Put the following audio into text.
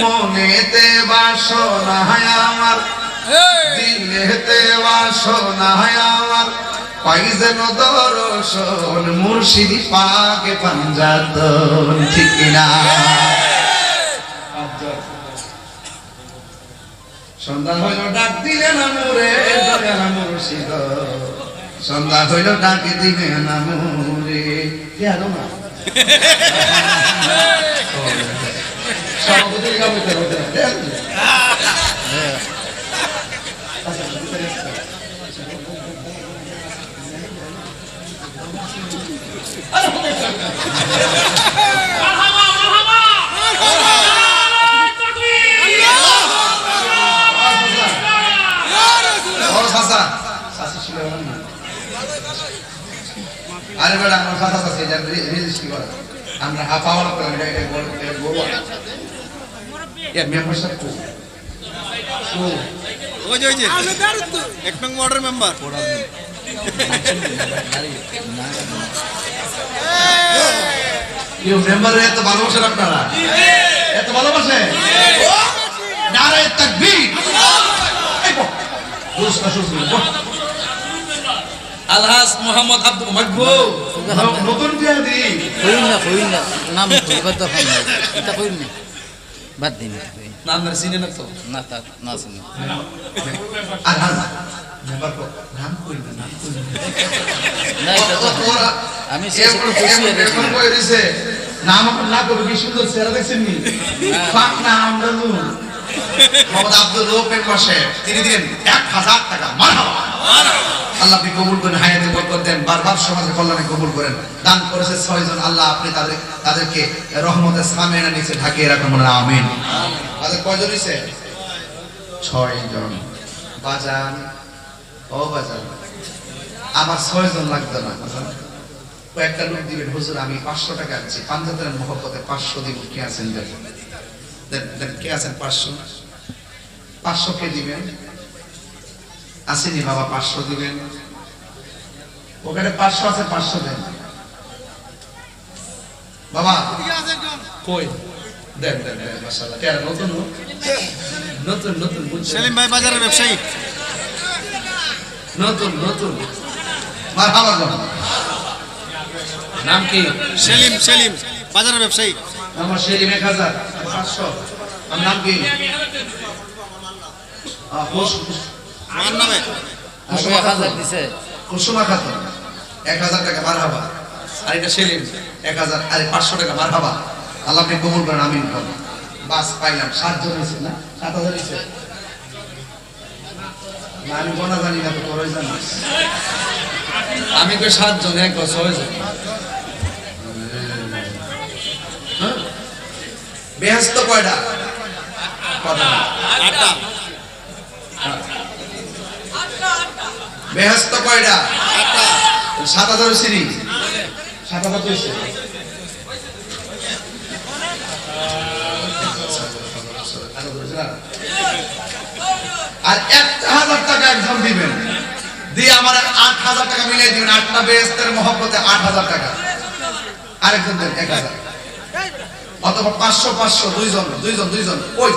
মনেতে বাসনা আমার দিলেতে বাসনা আমার। পাই যেন দর্শন মুর্শিদি পাকে পাঞ্জাতন ঠিক না সন্ধ্যা হইল ডাক দিলে না মোরে দয়া মুর্শিদ। সন্ধ্যা হইল ডাক দিলে না মোরে। কেন না? না বড় আমার। আরে চাচা চাচি এটা রেজিস্ট্রি করা আমরা হাফ আওয়ার করে, এটা এটা গরু এ মেম্বার সাহেব ওই যে ওই যে এক নং ওয়ার্ডের মেম্বার মেম্বার এত ভালোবাসেন আপনারা এত ভালোবাসে নারায় তাকবীর। আলহাজ মোহাম্মদ আব্দুল মকবুল ন- নতুন বিয়া দি কইন না কইন না নাম দরকার এটা কইন না বাদ দিন চিনে না তো না তা না আমি নাম না করব কি সুন্দর চেহারা দেখছেন নি না আমরা আব্দুল রৌফ মেম্বার তিনি দিলেন এক হাজার টাকা মারহাবা আল্লাহ কবুল করেন, হায়াতে বরকত দেন, বারবার সমাজের কল্যাণে কবুল করেন। দান করেছে ছয়জন, আল্লাহ আপনি তাদের তাদেরকে রহমতের সামেনা নিচে ঢাকিয়ে রাখুন মনে আমিন। তাদের কয়জন হইছে? ছয়জন। বাজান? ও বাজান। আমার ছয়জন লাগতো না কয়েকটা লোক দিবেন, হুজুর, আমি পাঁচশো টাকা আনছি। পাঞ্জাবের মহব্বতে পাঁচশো দিব, কে আছেন কে আছেন পাঁচশো? পাঁচশো কে দিবেন? আসেনি বাবা পাঁচশো দিবেন। ওখানে পাঁচশো আছে পাঁচশো দেন। বাবা কই? দেন দেন দেন মাশাআল্লাহ। কে নতুন নতুন নতুন সেলিম ভাই বাজারের ব্যবসায়ী। নতুন নতুন। মারহাবা নাম কি? সেলিম সেলিম বাজারের ব্যবসায়ী। আমার সেলিম এক হাজার পাঁচশো। আমার নাম কি? আহ, কুস- মার নামে? আগে এক হাজার দিছে। কুসুমা খাতুন। এক হাজার টাকা মার হাবা আর এটা সেলিম। এক হাজার আরে পাঁচশো টাকা মার হাবা আল্লাহ আপনি কবুল করেন আমিন করেন। বাস পাইলাম। সাতজন হয়েছে না? সাত হাজার হয়েছে? না আমি গোনা জানি না তো তোরই জানিস আমি কই সাতজন এক ছয়জন হ্যাঁ? বেহেস্ত কয়টা? কটা? আটটা। বেহেস্ত কয়টা? সাত হাজার নি? সাত হাজার আর একটা হাজার টাকা একজন দিবেন। দিয়ে আমার আট হাজার টাকা মিলিয়ে দিবেন। আটটা বেহেস্তের মহব্বতে আট হাজার টাকা। আরেকজন দেন, এক হাজার। অথবা পাঁচশো পাঁচশো, দুইজন দুইজন দুইজন। ওই।